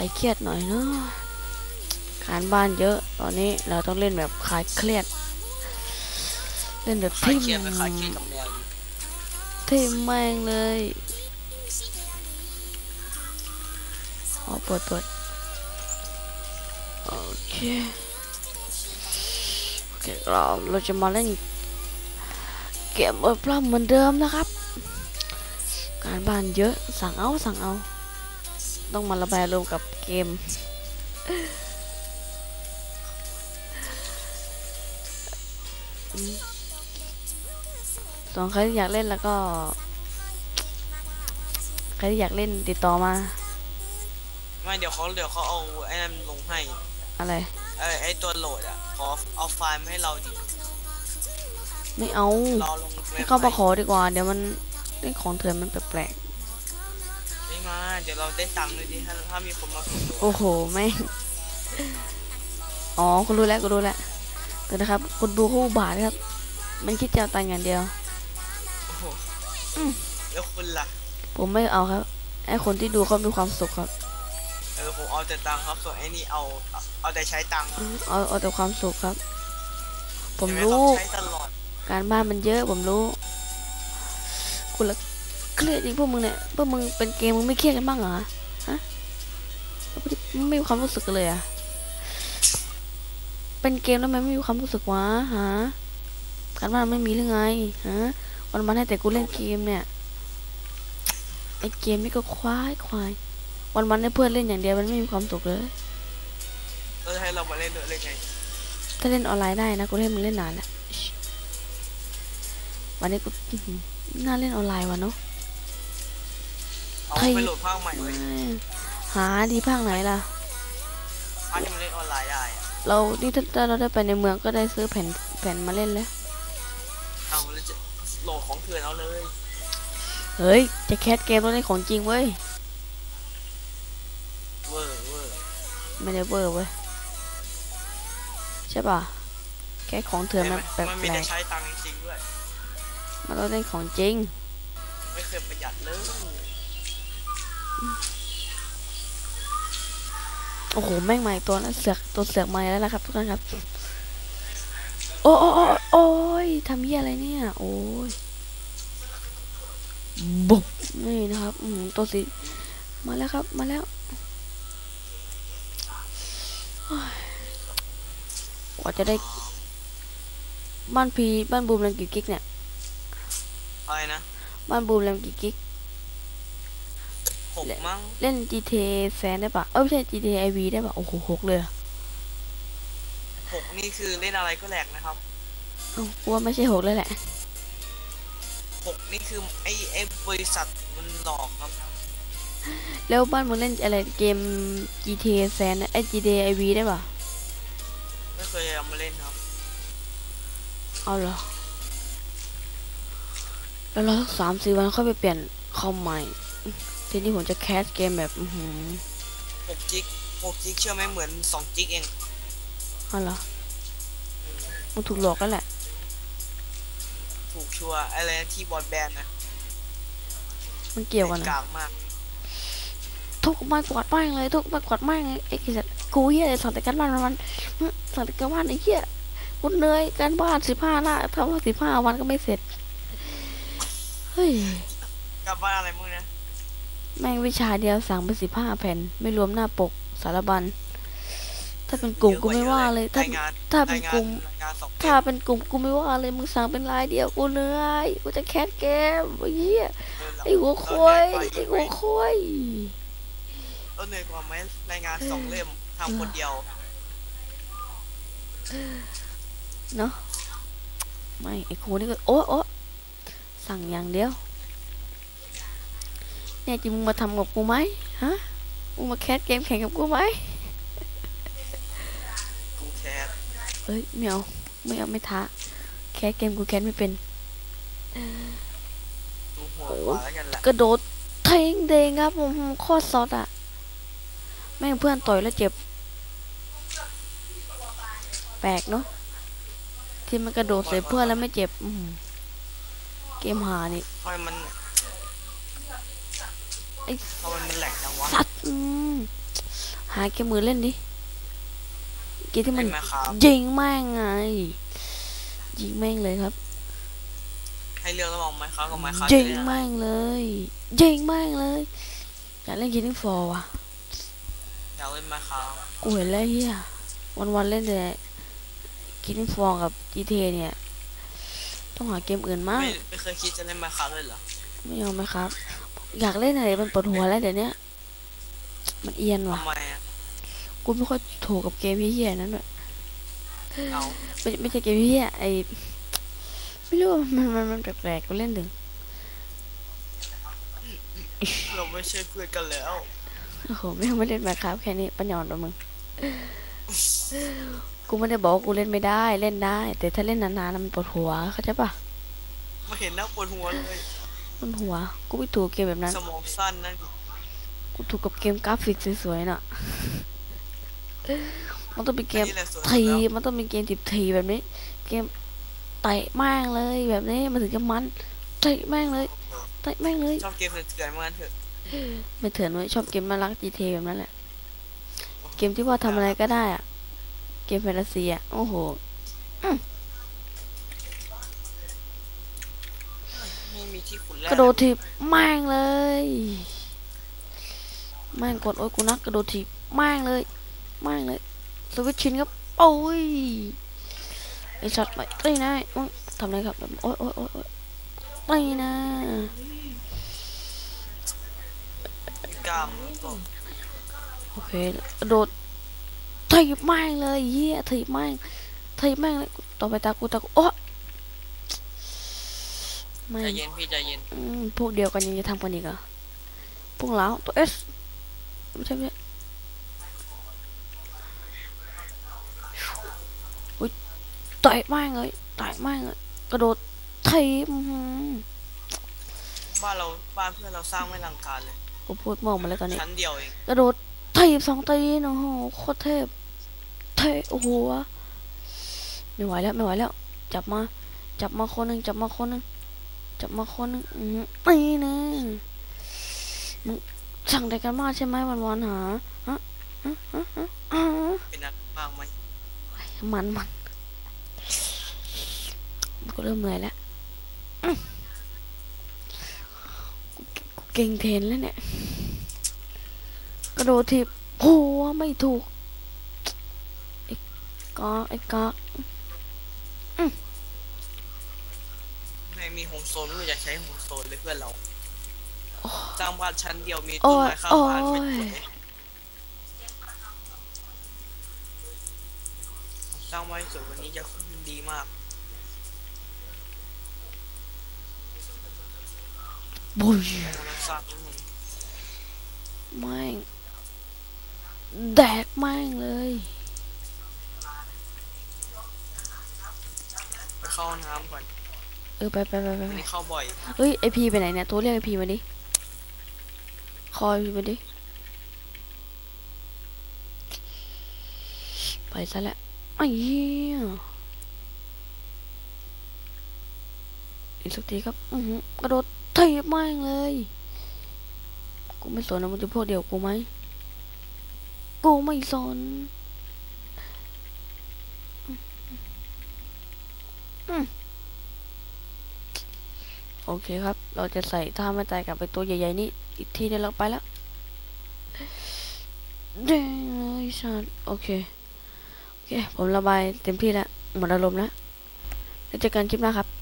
ายเครียดหน่อยเนาะการบ้านเยอะ ตอนนี้เราต้องเล่นแบบคลายเครียด เล่นแบบคลายทิมเครียดไปคลายเครียดกับแมวดิทิมแม่งเลยอ๋อเปิดเปิดโอเค โอเค เราเราจะมาเล่นเกมเออพลัมเหมือนเดิมนะครับ การบ้านเยอะ สั่งเอาสั่งเอา ต้องมาระบายรวมกับเกม ส่วนใครที่อยากเล่นแล้วก็ ใครที่อยากเล่นติดต่อมา ไม่เดี๋ยวเขาเดี๋ยวเขาเอาไอ้นั่นลงให้ อะไรไอ้ไอ้ตัวโหลดอะขอเอาไฟล์มาให้เราดิไม่เอารอลงให้เข้ามาขอดีกว่า เดี๋ยวมันเล่นของเถื่อนมันแปลกไม่มาเดี๋ยวเราได้ตังค์เลยดิถ้าถ้ามีคนมาส่งๆโอ้โหแม่งอ๋อคุณรู้แล้วคุณรู้แล้วเดี๋ยวนะครับคุณดูคู่บาทครับ มันคิดจะเอาตังค์อย่างเดียวโอ้โหอืมแล้วคุณล่ะ ผมไม่เอาครับไอ้คนที่ดูเขามีความสุขครับเออผมเอาแต่ตังค์ครับส่วนไอ้นี่เอาเอาเอาแต่ใช้ตังค์เอาเอาแต่ความสุขครับ ผมใช่ไหรู้ ใช้ตลอด การบ้านมันเยอะผมรู้ คุณละ เครียดจริงพวกมึงเนี่ยพวกมึงเป็นเกมมึงไม่เครียดกันบ้างเหรอฮะไม่มีความรู้สึกกันเลยอะเป็นเกมแล้วมันไม่มีความรู้สึกวะฮะการบ้านไม่มีหรือไงฮะวันวันๆให้แต่กูเล่นเกมเนี่ยไอเกมนี่ก็ควายควาย วันวันๆให้เพื่อนเล่นอย่างเดียวมันไม่มีความสุขเลยเราจะให้เรามาเล่นด้วยเล่นไงถ้าเล่นออนไลน์ได้นะกูเล่นมึงเล่นนานแล้วชิวันนี้กูอื้อหือน่าเล่นออนไลน์วะเนาะ เอาใครไปโหลดภาคใหม่เลยหาดีภาคไหนล่ะภาคที่มันเล่นออนไลน์ได้อะเรานี่ถ้าถ้าเราได้ไปในเมืองก็ได้ซื้อแผ่นแผ่นมาเล่นแล้วเอาแล้วจะโหลดของเถื่อนเอาเลยเฮ้ยจะแคสเกมต้องได้ของจริงเว้ยเวอร์เวอร์ไม่ได้เวอร์เว้ยใช่ป่ะแค่ของเถื่อนมันแปลมันมีแต่กใช้ตังค์จริงๆด้วยๆมันต้องได้ของจริง ไม่เคยประหยัดเลย โอ้โห แม่งใหม่ตัวนั้นเสือกตัวเสือกใหม่แล้วนะครับทุกท่านครับ โอ้โอ้โอ้โอ้ยทำเหี้ยอะไรเนี่ย โอ้ยบุบนี่นะครับ อืมตัวสีมาแล้วครับ มาแล้วโอ้ยกว่าจะได้ บ้านพีบ้านบูมแรมกี่กิกเนี่ยอะไรนะ บ้านบูมแรมกี่กิกห กมั้ง เล่น GTA แซนได้ปะเออไม่ใช่ GTA IV ได้ปะโอ้โหหกเลยเหรอหกนี่คือเล่นอะไรก็แหลกนะครับเอ้ากูว่าไม่ใช่หกเลยแหละหกนี่คือไอ้ไอ้บริษัทมันหลอกครับแล้วบ้านมึงเล่นอะไรเกม GTA แซนไอ้ GTA IV ได้ปะไม่เคยเอามาเล่นครับ เอาเหรอแล้วเราสักสามสี่วันค่อยไปเปลี่ยนคอมใหม่ ทีนี้ผมจะแคสเกมแบบอือหือหกจิกหกจิกเชื่อไหมเหมือนสองจิกเองเอาเหรอมึงถูกหลอกแล้วแหละ ถูกชัวร์อะไรนะที่บอดแบนด์นะมันเกี่ยวกันกนะลางมากทุกมากวาดแม่งเลยทุกมากวาดแม่งเลยไอ้กิจกูเฮียเลยสั่งแต่การบ้านมันมันสั่งแต่การบ้านไอ้เฮียกูเหนื่อยการบ้านสิบห้าหน้าทำมาสิบห้าวันก็ไม่เสร็จเฮ้ยกลับบ้านอะไรมึงนะ แม่งวิชาเดียวสั่งไปสิบห้าแผ่น ไม่รวมหน้าปกสารบัญ ถ้าเป็นกลุ่มกูไม่ว่าเลย ถ้ารายงานถ้าเป็นรายงานกลุ่มรายงานสองถ้าเป็นกลุ่มกูไม่ว่าเลย มึงสั่งเป็นรายเดียวกูเหนื่อยกูจะแคสเกมไอ้เหี้ยไอ้หัวควายไอ้หัวควายเราเหนื่อยกว่าไหมรายงานสองเล่มทำคนเดียวเนาะไม่ไอ้ครูนี่ก็โอ้โอ้สั่งอย่างเดียว เนี่ยจริงมึงมาทำกับกูไหมฮะมึงมาแคสเกมแข่งกับกูไหมกูแคสเอ้ยไม่เอาไม่เอาไม่ท้าแคสเกมกูแคสไม่เป็นดูหัวกว่าแล้วกันแหละกระโดดเทงเดงครับผมโคตรซอสอะแม่งเพื่อนต่อยแล้วเจ็บ แปลกเนาะที่มันกระโดดใส่เพื่อนแล้วไม่เจ็บอื้อหือเกมหานี่ทำไมมั นไอ้ทำไมมันแหลกจังวะสัตว์อืมหาเกมมือเล่นดิเกมที่มันเล่นไหมครับยิงแม่งไง ยิงแม่งเลยครับ ให้เลือกระหว่างไมค์ครับกับไมค์ครับยิงจะเล่นอะไรแม่งเลยยิงแม่งเลยอยากเล่น Killing Floor ว่ะอยากเล่นไมค์ครับกูเห็นแล้วเฮียวันวันๆเล่นแต่ Killing Floor กับ GTA เนี่ย ต้องหาเกมอื่นมากไม่ไม่เคยคิดจะเล่นไมค์ครับเลยเหรอไม่เอาไหมครับ อยากเล่นอะไรมันปวดหัวแล้วเดี๋ยวนี้มันเอียนว่ะ ทำไมอะกูไม่ค่อยถูกกับเกมเฮี้ยๆนั้นด้วยเอาไม่ไม่ใช่เกมเฮี้ยไอไม่รู้มันมันมันแปลกๆกูเล่นถึงเราไม่ใช่เพื่อนกันแล้ว โอ้โหไม่ไม่เล่นมาครับแค่นี้ปัญญาอ่อนตัวมึงกูไม่ได้บอกว่ากูเล่นไม่ได้เล่นได้ แต่ถ้าเล่นนานๆน่ะมันปวดหัวเข้าใจปะไม่เห็นน่าปวดหัวเลย มันหัว กูไม่ถูกเกมแบบนั้น สมองสั้นนั่นกูถูกกับเกมกราฟิกสวยๆน่ะ มันต้องเป็นเกมนี่แหละส่วนทีแล้วมันต้องเป็นเกมติดทีแบบนี้ เกมเตะแม่งเลยแบบนี้มันถึงจะมันเตะแม่งเลยเตะแม่งเลย ชอบเกมเถื่อนๆเหมือนกันเถอะไม่เถื่อนเว้ยชอบเกมมารัก GTA แบบนั้นแหละ เกมที่ว่าทำอะไรก็ได้อะเกมแฟนตาซีอะโอ้โห ที่ขุนแร่กระโดดถีบแม่งเลย แม่งกดโอ้ยกูนักกระโดดถีบแม่งเลยแม่งเลยสวิตช์ชินครับโอ้ยไอช็อตไปตีนะอุ๊ยทำไรครับโอ้ยโอ้ยโอ้ยโอ้ยตีนะกล้ามก็โอเคกระโดดถีบแม่งเลยเหี้ยถีบแม่งถีบแม่งเลยต่อไปตากูตากูโอ้ ไม่ใจเย็นพี่ใจเย็นอืมพวกเดียวกันยังจะทำกันอีกเหรอพวกเราตัวเอสไม่ใช่ไม่ใช่อุ้ยต่อยแม่งเลยต่อยแม่งเลยกระโดดถีบอื้อหือบ้านเราบ้านเพื่อนเราสร้างไม่ลังการเลยกูพูดมองมาแล้วตอนนี้ชั้นเดียวเองกระโดดถีบสองตีนโอ้โหโคตรเทพเทพโอ้โหไม่ไหวแล้วไม่ไหวแล้ว จับมา จับมาคนหนึ่งจับมาคนหนึ่ง จับมาคนหนึ่งอือตีนะมึงสั่งแต่กันมากใช่ไหมวันวันหาฮะฮะฮะฮะฮะเป็นนักมากไหมมันมันกูเริ่มเหนื่อยแล้วเก่งเทนแล้วเนี่ย กระโดดถีบหัวไม่ถูกไอ้กอไอ้กอก ไม่มีโฮมโซนไม่รู้จะใช้โฮมโซนเลยเพื่อนเราสร้างบ้านชั้นเดียวมีโอ้ต้นยไม้ข้างโอ้บ้านไม่สยวยสร้างไว้สวยกวันนี้จะดีมากบุยมันสร้างนิดนึงแม่งแดกแม่งเลย ไปเข้าห้องน้ำก่อน เออไปไปไปไปวันไปนี้เข้าบ่อยเฮ้ยไอพีไปไหนเนี่ยตัวเรียกไอพีมาดิคอยพีมาดิไปซะแล้วไอ้เหี้ยอีกสักทีครับอือหือกระโดดถีบแม่งเลย กูไม่สนนะมึงจะพวกเดียวกูไหมกูไม่สน โอเคครับ เราจะใส่ท่าไม่ตายกลับไปตัวใหญ่ๆนี่อีกทีเดียวเราไปแล้วเด้งเลยสัตว์โอเค โอเค ผมระบายเต็มที่แล้ว หมดอารมณ์แล้วแล้วเจอกันคลิปหน้าครับ